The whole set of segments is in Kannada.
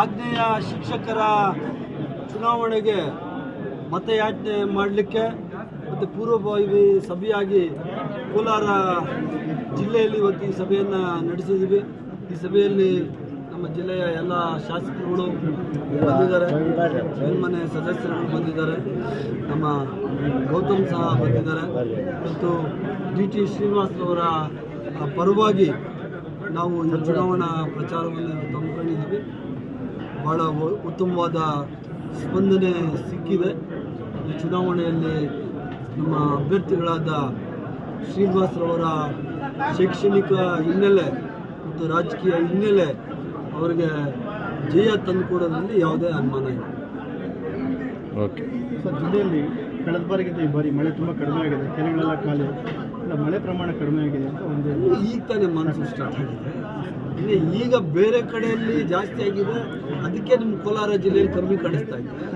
ಆಗ್ನೇಯ ಶಿಕ್ಷಕರ ಚುನಾವಣೆಗೆ ಮತಯಾಚನೆ ಮಾಡಲಿಕ್ಕೆ ಮತ್ತು ಪೂರ್ವಭಾವಿ ಸಭೆಯಾಗಿ ಕೋಲಾರ ಜಿಲ್ಲೆಯಲ್ಲಿ ಇವತ್ತು ಈ ಸಭೆಯನ್ನು ನಡೆಸಿದ್ದೀವಿ. ಈ ಸಭೆಯಲ್ಲಿ ನಮ್ಮ ಜಿಲ್ಲೆಯ ಎಲ್ಲ ಶಾಸಕರುಗಳು ಬಂದಿದ್ದಾರೆ. ಮೇಲ್ಮನೆ ಸದಸ್ಯರು ಬಂದಿದ್ದಾರೆ. ನಮ್ಮ ಗೌತಮ್ ಸಹ ಬಂದಿದ್ದಾರೆ. ಮತ್ತು ಡಿ ಟಿ ಶ್ರೀನಿವಾಸರವರ ಪರವಾಗಿ ನಾವು ಈ ಚುನಾವಣಾ ಪ್ರಚಾರವನ್ನು ತಂದುಕೊಂಡಿದ್ದೀವಿ ಬಹಳ ಉತ್ತಮವಾದ ಸ್ಪಂದನೆ ಸಿಕ್ಕಿದೆ. ಈ ಚುನಾವಣೆಯಲ್ಲಿ ನಮ್ಮ ಅಭ್ಯರ್ಥಿಗಳಾದ ಶ್ರೀನಿವಾಸರವರ ಶೈಕ್ಷಣಿಕ ಹಿನ್ನೆಲೆ ಮತ್ತು ರಾಜಕೀಯ ಹಿನ್ನೆಲೆ ಅವರಿಗೆ ಜಯ ತಂದುಕೊಡೋದ್ರಲ್ಲಿ ಯಾವುದೇ ಅನುಮಾನ ಇಲ್ಲ. ಓಕೆ. ಸರ್ ಜಿಲ್ಲೆಯಲ್ಲಿ ಕಳೆದ ಬಾರಿಗಿಂತ ಈ ಬಾರಿ ಮಳೆ ತುಂಬ ಕಡಿಮೆ ಆಗಿದೆ. ಕೆರೆಗಳೆಲ್ಲ ಖಾಲಿ. ಇಲ್ಲ, ಮಳೆ ಪ್ರಮಾಣ ಕಡಿಮೆ ಆಗಿದೆ ಅಂತ ಒಂದು ಈಗ ತಾನೇ ಮನಸ್ಸು ಸ್ಟಾರ್ಟ್ ಆಗಿದೆ. ಈಗ ಬೇರೆ ಕಡೆಯಲ್ಲಿ ಜಾಸ್ತಿ ಆಗಿದೆ. ಅದಕ್ಕೆ ನಿಮ್ಮ ಕೋಲಾರ ಜಿಲ್ಲೆಯಲ್ಲಿ ಕಮ್ಮಿ ಕಾಣಿಸ್ತಾ ಇದೆ.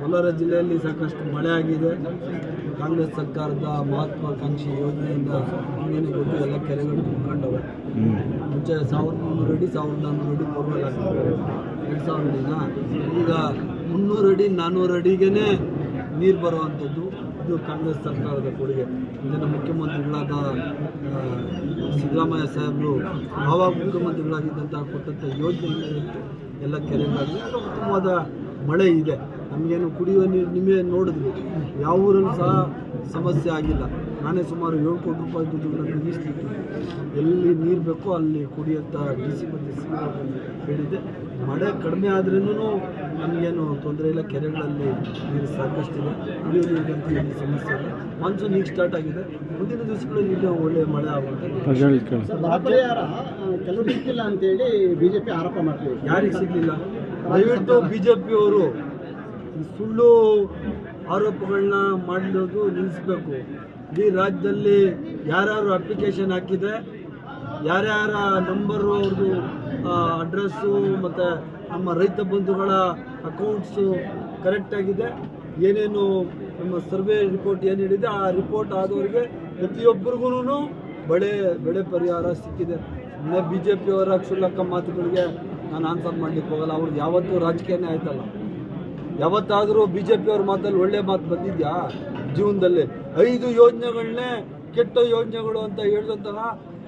ಕೋಲಾರ ಜಿಲ್ಲೆಯಲ್ಲಿ ಸಾಕಷ್ಟು ಮಳೆ ಆಗಿದೆ. ಕಾಂಗ್ರೆಸ್ ಸರ್ಕಾರದ ಮಹತ್ವಾಕಾಂಕ್ಷಿ ಯೋಜನೆಯಿಂದ ಏನೇನು ಗೊತ್ತು, ಎಲ್ಲ ಕೆರೆಗಳು ತುಂಬಿಕೊಂಡವೆ. ಮುಂಚೆ ಸಾವಿರದ ಮುನ್ನೂರು ಅಡಿ ಸಾವಿರದ ನಾನ್ನೂರು ಅಡಿ ಹಾಕಿದ್ರು. ಎರಡು ಸಾವಿರದ ಈಗ ಮುನ್ನೂರು ಅಡಿ ನಾನ್ನೂರು ಅಡಿಗೆ ನೀರು ಬರುವಂಥದ್ದು ಇದು ಕಾಂಗ್ರೆಸ್ ಸರ್ಕಾರದ ಕೊಡುಗೆ. ಇದನ್ನು ಮುಖ್ಯಮಂತ್ರಿಗಳಾದ ಸಿದ್ದರಾಮಯ್ಯ ಸಾಹೇಬರು ಆವಾಗ ಮುಖ್ಯಮಂತ್ರಿಗಳಾಗಿದ್ದಂತಹ ಕೊಟ್ಟಂಥ ಯೋಜನೆಯಿಂದ ಎಲ್ಲ ಕೆರೆಗಳಲ್ಲಿ ಉತ್ತಮವಾದ ಮಳೆ ಇದೆ. ನಮಗೇನು ಕುಡಿಯುವ ನೀರು ನಿಮಗೆ ನೋಡಿದ್ವಿ. ಯಾವ ಊರಲ್ಲೂ ಸಹ ಸಮಸ್ಯೆ ಆಗಿಲ್ಲ. ನಾನೇ ಸುಮಾರು ಏಳು ಕೋಟಿ ರೂಪಾಯಿ ದುಡ್ಡುಗಳನ್ನು ಮೀಸಲಿಟ್ಟು ಎಲ್ಲಿ ನೀರು ಬೇಕೋ ಅಲ್ಲಿ ಕುಡಿಯುವಂಥ ಡಿ ಸಿ ಮತ್ತು ಸಿ ಹೇಳಿದೆ. ಮಳೆ ಕಡಿಮೆ ಆದ್ರೂ ನಮಗೇನು ತೊಂದರೆ ಇಲ್ಲ ಕೆರೆಗಳಲ್ಲಿ ನೀರು ಸಾಕಷ್ಟಿದೆ. ಕುಡಿಯೋ ನೀರಿಗಂತೂ ಏನು ಸಮಸ್ಯೆ ಇಲ್ಲ. ಮಾನ್ಸೂನ್ ಈಗ ಸ್ಟಾರ್ಟ್ ಆಗಿದೆ. ಮುಂದಿನ ದಿವಸಗಳಲ್ಲಿ ಇನ್ನೂ ಒಳ್ಳೆ ಮಳೆ ಆಗುತ್ತೆ ಕೆಲವು ಸಿಕ್ಕಿಲ್ಲ ಅಂತೇಳಿ ಬಿಜೆಪಿ ಆರೋಪ ಮಾಡ್ತೀವಿ ಯಾರಿಗೆ ಸಿಗಲಿಲ್ಲ ದಯವಿಟ್ಟು ಬಿ ಜೆ ಪಿಯವರು ಸುಳ್ಳು ಆರೋಪಗಳನ್ನ ಮಾಡಿರೋದು ನಿಲ್ಲಿಸ್ಬೇಕು ಇಡೀ ರಾಜ್ಯದಲ್ಲಿ ಯಾರ್ಯಾರು ಅಪ್ಲಿಕೇಶನ್ ಹಾಕಿದೆ ಯಾರ್ಯಾರ ನಂಬರು ಅವ್ರದ್ದು ಅಡ್ರೆಸ್ಸು ಮತ್ತು ನಮ್ಮ ರೈತ ಬಂಧುಗಳ ಅಕೌಂಟ್ಸು ಕರೆಕ್ಟಾಗಿದೆ ಏನೇನು ನಮ್ಮ ಸರ್ವೆ ರಿಪೋರ್ಟ್ ಏನು ಹೇಳಿದೆ, ಆ ರಿಪೋರ್ಟ್ ಆದವರಿಗೆ ಪ್ರತಿಯೊಬ್ಬರಿಗೂ ಬೆಳೆ ಬೆಳೆ ಪರಿಹಾರ ಸಿಕ್ಕಿದೆ. ಇನ್ನು ಬಿ ಜೆ ಪಿಯವರ ಕ್ಷುಲ್ಲಕ ಮಾತುಗಳಿಗೆ ನಾನು ಆನ್ಸರ್ ಮಾಡಲಿಕ್ಕೆ ಹೋಗಲ್ಲ. ಅವ್ರದ್ದು ಯಾವತ್ತೂ ರಾಜಕೀಯನೇ ಆಯ್ತಲ್ಲ. ಯಾವತ್ತಾದರೂ ಬಿ ಜೆ ಪಿಯವ್ರ ಮಾತಲ್ಲಿ ಒಳ್ಳೆ ಮಾತು ಬಂದಿದ್ಯಾ? ಜೀವನದಲ್ಲಿ ಐದು ಯೋಜನೆಗಳನ್ನೇ ಕೆಟ್ಟ ಯೋಜನೆಗಳು ಅಂತ ಹೇಳಿದಂತಹ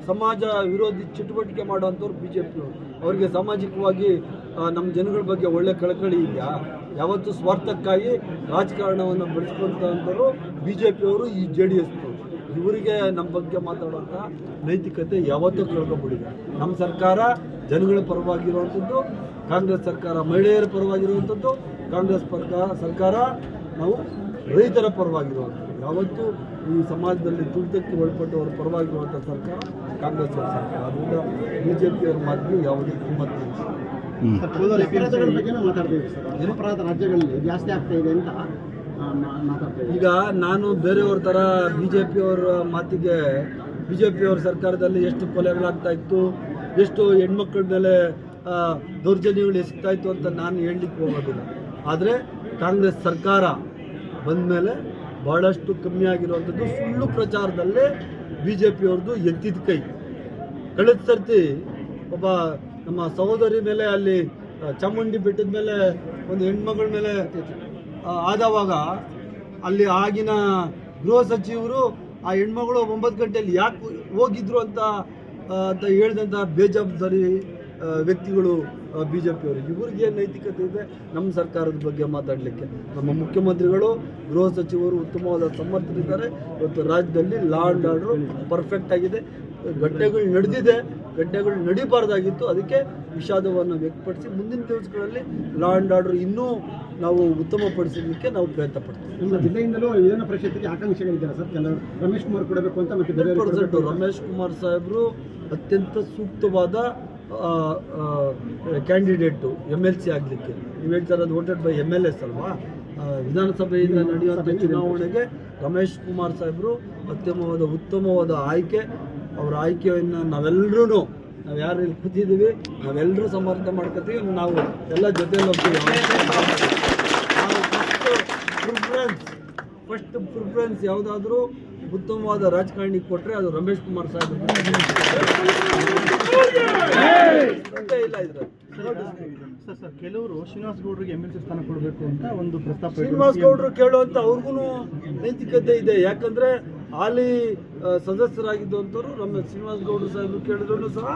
ಸಮಾಜ ವಿರೋಧಿ ಚಟುವಟಿಕೆ ಮಾಡುವಂಥವ್ರು ಬಿ ಜೆ ಪಿಯವರು ಅವರಿಗೆ ಸಾಮಾಜಿಕವಾಗಿ ನಮ್ಮ ಜನಗಳ ಬಗ್ಗೆ ಒಳ್ಳೆ ಕಳಕಳಿ ಇದೆಯಾ? ಯಾವತ್ತು ಸ್ವಾರ್ಥಕ್ಕಾಗಿ ರಾಜಕಾರಣವನ್ನು ಬೆಳೆಸ್ಕೊಂತಂಥವ್ರು ಬಿ ಜೆ ಪಿಯವರು ಈ ಜೆ ಡಿ ಎಸ್ನವರು ಇವರಿಗೆ ನಮ್ಮ ಬಗ್ಗೆ ಮಾತಾಡುವಂಥ ನೈತಿಕತೆ ಯಾವತ್ತೂ ಕಳ್ಕೊಂಡ್ಬಿಟ್ಟಿದೆ ನಮ್ಮ ಸರ್ಕಾರ ಜನಗಳ ಪರವಾಗಿರುವಂಥದ್ದು, ಕಾಂಗ್ರೆಸ್ ಸರ್ಕಾರ ಮಹಿಳೆಯರ ಪರವಾಗಿರುವಂಥದ್ದು, ಕಾಂಗ್ರೆಸ್ ಸರ್ಕಾರ ಸರ್ಕಾರ ನಾವು ರೈತರ ಪರವಾಗಿರುವಂಥದ್ದು ಯಾವತ್ತೂ ಈ ಸಮಾಜದಲ್ಲಿ ತುಳಿತಕ್ಕೆ ಒಳಪಟ್ಟವರ ಪರವಾಗಿರುವಂಥ ಸರ್ಕಾರ ಕಾಂಗ್ರೆಸ್ ಅವ್ರ ಸರ್ಕಾರ. ಅದರಿಂದ ಬಿ ಜೆ ಪಿಯವ್ರ ಮಾತಿಗೆ ಯಾವುದೇ ಕಿಮ್ಮತ್ತಿಲ್ಲ ಇಲ್ಲ. ಬಗ್ಗೆ ಮಾತಾಡ್ತೀವಿ ಸರ್. ಅಪರಾಧ ರಾಜ್ಯಗಳಲ್ಲಿ ಜಾಸ್ತಿ ಆಗ್ತಾ ಇದೆ ಅಂತ ಮಾತಾಡ್ತೀವಿ ಈಗ ನಾನು ಬೇರೆಯವ್ರ ಥರ ಬಿ ಜೆ ಪಿಯವರ ಮಾತಿಗೆ ಬಿ ಜೆ ಪಿಯವ್ರ ಸರ್ಕಾರದಲ್ಲಿ ಎಷ್ಟು ಕೊಲೆಗಳಾಗ್ತಾ ಇತ್ತು ಎಷ್ಟು ಹೆಣ್ಮಕ್ಳ ಮೇಲೆ ದೌರ್ಜನ್ಯಗಳು ಎಸಗ್ತಾ ಇತ್ತು ಅಂತ ನಾನು ಹೇಳಲಿಕ್ಕೆ ಹೋಗೋದಿಲ್ಲ. ಆದರೆ ಕಾಂಗ್ರೆಸ್ ಸರ್ಕಾರ ಬಂದ ಮೇಲೆ ಭಾಳಷ್ಟು ಕಮ್ಮಿ ಆಗಿರುವಂಥದ್ದು ಸುಳ್ಳು ಪ್ರಚಾರದಲ್ಲೇ ಬಿ ಜೆ ಪಿಯವ್ರದ್ದು ಎತ್ತಿದ ಕೈ. ಕಳೆದ ಸರ್ತಿ ಒಬ್ಬ ನಮ್ಮ ಸಹೋದರಿ ಮೇಲೆ ಅಲ್ಲಿ ಚಾಮುಂಡಿ ಬೆಟ್ಟದ ಮೇಲೆ ಒಂದು ಹೆಣ್ಮಗಳ ಮೇಲೆ ಆದವಾಗ ಅಲ್ಲಿ ಆಗಿನ ಗೃಹ ಸಚಿವರು ಆ ಹೆಣ್ಮಗಳು ಒಂಬತ್ತು ಗಂಟೆಯಲ್ಲಿ ಯಾಕೆ ಹೋಗಿದ್ರು ಅಂತ ಅಂತ ಹೇಳಿದಂಥ ಬೇಜವಾಬ್ದಾರಿ ವ್ಯಕ್ತಿಗಳು ಬಿ ಜೆ ಪಿಯವರು ಇವ್ರಿಗೆ ಏನು ನೈತಿಕತೆ ಇದೆ? ನಮ್ಮ ಸರ್ಕಾರದ ಬಗ್ಗೆ ಮಾತಾಡಲಿಕ್ಕೆ. ನಮ್ಮ ಮುಖ್ಯಮಂತ್ರಿಗಳು ಗೃಹ ಸಚಿವರು ಉತ್ತಮವಾದ ಸಮರ್ಥರಿದ್ದಾರೆ. ಇವತ್ತು ರಾಜ್ಯದಲ್ಲಿ ಲಾ ಆ್ಯಂಡ್ ಆರ್ಡರ್ ಪರ್ಫೆಕ್ಟ್ ಆಗಿದೆ. ಘಟನೆಗಳು ನಡೆದಿದೆ. ಘಟನೆಗಳು ನಡೀಬಾರ್ದಾಗಿತ್ತು. ಅದಕ್ಕೆ ವಿಷಾದವನ್ನು ವ್ಯಕ್ತಪಡಿಸಿ ಮುಂದಿನ ದಿವಸಗಳಲ್ಲಿ ಲಾ ಆ್ಯಂಡ್ ಆರ್ಡರ್ ಇನ್ನೂ ನಾವು ಉತ್ತಮಪಡಿಸಲಿಕ್ಕೆ ನಾವು ಪ್ರಯತ್ನ ಪಡ್ತೀವಿ. ನಿಮ್ಮ ಜಿಲ್ಲೆಯಿಂದಲೂ ವಿಧಾನ ಪರಿಷತ್ತಿಗೆ ಆಕಾಂಕ್ಷೆಗಳಿದ್ದಾರೆ ಸರ್. ಕೆಲವರು ರಮೇಶ್ ಕುಮಾರ್ ಕೊಡಬೇಕು ಅಂತ ಮತ್ತೆ ರಮೇಶ್ ಕುಮಾರ್ ಸಾಹೇಬರು ಅತ್ಯಂತ ಸೂಕ್ತವಾದ ಕ್ಯಾಂಡಿಡೇಟು ಎಂ ಎಲ್ ಸಿ ಆಗಲಿಕ್ಕೆ. ನೀವು ಹೇಳ್ತಾ ಇರೋದು voted by M L S ಅಲ್ವಾ ವಿಧಾನಸಭೆಯಿಂದ ನಡೆಯುವಂಥ ಚುನಾವಣೆಗೆ ರಮೇಶ್ ಕುಮಾರ್ ಸಾಹೇಬರು ಅತ್ಯಮವಾದ ಉತ್ತಮವಾದ ಆಯ್ಕೆ. ಅವರ ಆಯ್ಕೆಯನ್ನು ನಾವೆಲ್ಲರೂ ನಾವು ಯಾರು ಇಲ್ಲಿ ಕೂತಿದ್ದೀವಿ ನಾವೆಲ್ಲರೂ ಸಮರ್ಥನೆ ಮಾಡ್ಕೋತೀವಿ ನಾವು ಎಲ್ಲ ಜೊತೆಯಲ್ಲಿ ಹೋಗ್ತೀವಿ. ಪ್ರಿಫರೆನ್ಸ್ ಫಸ್ಟ್ ಪ್ರಿಫರೆನ್ಸ್ ಯಾವುದಾದ್ರೂ ಉತ್ತಮವಾದ ರಾಜಕಾರಣಿ ಕೊಟ್ಟರೆ ಅದು ರಮೇಶ್ ಕುಮಾರ್ ಸಾಹೇಬ್ ಇಲ್ಲ ಇದ್ರೆ ಸರ್ ಸರ್ ಕೆಲವರು ಶ್ರೀನಿವಾಸ್ ಗೌಡರಿಗೆ ಎಂ ಎಲ್ ಸಿ ಸ್ಥಾನ ಕೊಡಬೇಕು ಅಂತ ಒಂದು ಪ್ರಸ್ತಾಪ ಶ್ರೀನಿವಾಸ್ ಗೌಡರು ಕೇಳುವಂತ ಅವ್ರಿಗೂ ನೈತಿಕತೆ ಇದೆ. ಯಾಕಂದ್ರೆ ಹಾಲಿ ಸದಸ್ಯರಾಗಿದ್ದು ಸದಸ್ಯರಾಗಿದ್ದಂಥವ್ರು ನಮ್ಮ ಶ್ರೀನಿವಾಸ್ ಗೌಡರು ಸಾಹೇಬರು ಕೇಳಿದ್ರು ಸಹ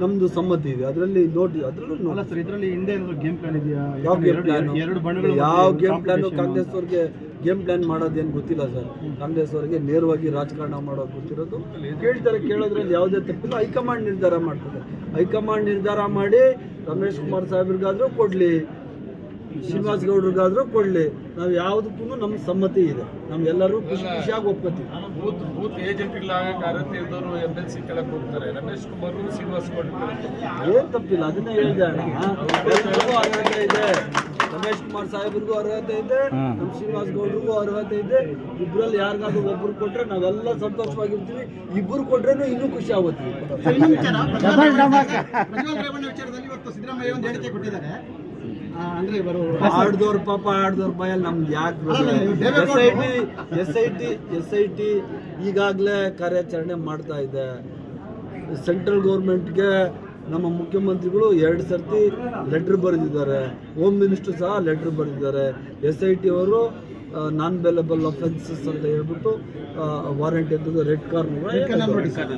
ನಮ್ದು ಸಮ್ಮತಿ ಇದೆ. ಅದರಲ್ಲಿ ನೋಡಿ ಅದರಲ್ಲೂ ಅಲ್ಲ ಸರ್ ಇದರಲ್ಲಿ ಹಿಂದೆ ಏನಾದ್ರು ಗೇಮ್ ಪ್ಲಾನ್ ಇದೆಯಾ? ಯಾವ ಗೇಮ್ ಪ್ಲಾನ್ ಎರಡು ಬಣ್ಣಗಳು ಯಾವ ಗೇಮ್ ಪ್ಲಾನ್ ಕಾಂಗ್ರೆಸ್ ಅವ್ರಿಗೆ ಗೇಮ್ ಪ್ಲಾನ್ ಮಾಡೋದೇನು ಗೊತ್ತಿಲ್ಲ ಸರ್ ಕಾಂಗ್ರೆಸ್ ಅವರಿಗೆ ನೇರವಾಗಿ ರಾಜಕಾರಣ ಮಾಡೋದು ಗೊತ್ತಿರೋದು. ಕೇಳ್ತಾರೆ ಕೇಳೋದ್ರಲ್ಲಿ ಯಾವುದೇ ತಪ್ಪಿಲ್ಲ. ಹೈಕಮಾಂಡ್ ನಿರ್ಧಾರ ಮಾಡ್ತದೆ. ಹೈಕಮಾಂಡ್ ನಿರ್ಧಾರ ಮಾಡಿ ರಮೇಶ್ ಕುಮಾರ್ ಸಾಹೇಬ್ರಿಗಾದ್ರೂ ಕೊಡ್ಲಿ. ಶ್ರೀನಿವಾಸ್ ಗೌಡ್ರಿಗಾದ್ರೂ ಕೊಡ್ಲಿ. ನಾವು ಯಾವುದಕ್ಕೂ ನಮ್ಮ ಸಮ್ಮತಿ ಇದೆ. ನಮ್ಗೆಲ್ಲರೂ ಖುಷಿ ಖುಷಿಯಾಗಿ ಒಪ್ಕೋತೀವಿ. ಬೂತ್ ಬೂತ್ ಇದ್ದವರು ಎಲ್ ಸಿ ಕೆಳಗೆ ಹೋಗ್ತಾರೆ. ರಮೇಶ್ ಕುಮಾರ್ ಶ್ರೀನಿವಾಸ್ ಏನ್ ತಪ್ಪಿಲ್ಲ ಅದನ್ನೇ ಹೇಳಿದೆ ಅಣ್ಣ ಅರ್ಹತೆ ಇದೆ. ರಮೇಶ್ ಕುಮಾರ್ ಸಾಹೇಬ್ರಿಗೂ ಅರ್ಹತೆ ಇದೆ ನಮ್ ಶ್ರೀನಿವಾಸ ಗೌಡ್ರಿಗೂ ಅರ್ಹತೆ ಇದೆ. ಇಬ್ಬರಲ್ಲಿ ಯಾರಿಗಾದ್ರೂ ಒಬ್ರು ಕೊಟ್ರೆ ನಾವೆಲ್ಲ ಸಂತೋಷವಾಗಿರ್ತೀವಿ. ಇಬ್ಬರು ಕೊಟ್ರೇನು ಇನ್ನೂ ಖುಷಿ ಆಗುತ್ತೆ ಸಿದ್ದರಾಮಯ್ಯ ಒಂದು ಹೇಳಿಕೆ ಕೊಟ್ಟಿದ್ದಾರೆ. ಅಂದ್ರೆ ಆಡ್ದವ್ರ ಪಾಪ ಆಡ್ದವ್ರ ಬಾಯಲ್ಲಿ ನಮ್ಗೆ ಯಾಕೆ S I T S I T S I T ಈಗಾಗಲೇ ಕಾರ್ಯಾಚರಣೆ ಮಾಡ್ತಾ ಇದೆ. ಸೆಂಟ್ರಲ್ ಗೌರ್ಮೆಂಟ್ಗೆ ನಮ್ಮ ಮುಖ್ಯಮಂತ್ರಿಗಳು ಎರಡು ಸರ್ತಿ ಲೆಟ್ರ್ ಬರೆದಿದ್ದಾರೆ. ಹೋಮ್ ಮಿನಿಸ್ಟರ್ ಸಹ ಲೆಟ್ರ್ ಬರೆದಿದ್ದಾರೆ. ಎಸ್ ಐ ಟಿ ಅವರು ನಾನ್ ಬೆಲೆಬಲ್ ಅಫೆನ್ಸಸ್ ಅಂತ ಹೇಳ್ಬಿಟ್ಟು ವಾರೆಂಟ್ ಎದ್ದು red corner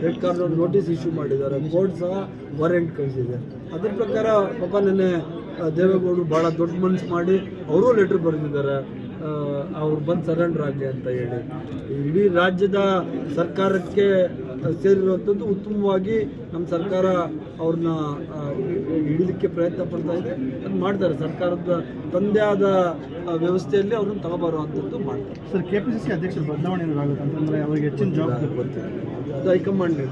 red corner notice issue ಮಾಡಿದ್ದಾರೆ. ಕೋರ್ಟ್ ಸಹ ವಾರೆಂಟ್ ಕಳಿಸಿದೆ. ಅದ್ರ ಪ್ರಕಾರ ಪಾಪ ನೆನ್ನೆ ಆ, ದೇವೇಗೌಡರು ಭಾಳ ದೊಡ್ಡ ಮನಸ್ಸು ಮಾಡಿ ಅವರೂ ಲೆಟ್ರ್ ಬರೆದಿದ್ದಾರೆ. ಅವ್ರು ಬಂದು ಸರೆಂಡರ್ ಆಗಲಿ ಅಂತ ಹೇಳಿ. ಇಡೀ ರಾಜ್ಯದ ಸರ್ಕಾರಕ್ಕೆ ಸೇರಿರುವಂಥದ್ದು ಉತ್ತಮವಾಗಿ ನಮ್ಮ ಸರ್ಕಾರ ಅವ್ರನ್ನ ಹಿಡಿದಕ್ಕೆ ಹಿಡಿಲಿಕ್ಕೆ ಪ್ರಯತ್ನ ಪಡ್ತಾ ಇದೆ. ಅದು ಮಾಡ್ತಾರೆ. ಸರ್ಕಾರದ ತಂದೆ ಆದ ವ್ಯವಸ್ಥೆಯಲ್ಲಿ ಅವ್ರನ್ನ ತಗೋಬರುವಂಥದ್ದು ಮಾಡ್ತಾರೆ. ಸರ್ ಕೆಪಿಸಿಸಿ ಅಧ್ಯಕ್ಷರ ಸಿ ಏನಾದ್ರು ಬದಲಾವಣೆ ಅಂತಂದ್ರೆ ಅವರಿಗೆ ಹೆಚ್ಚಿನ ಜವಾಬ್ದಾರಿ ಅದು ಹೈಕಮಾಂಡ್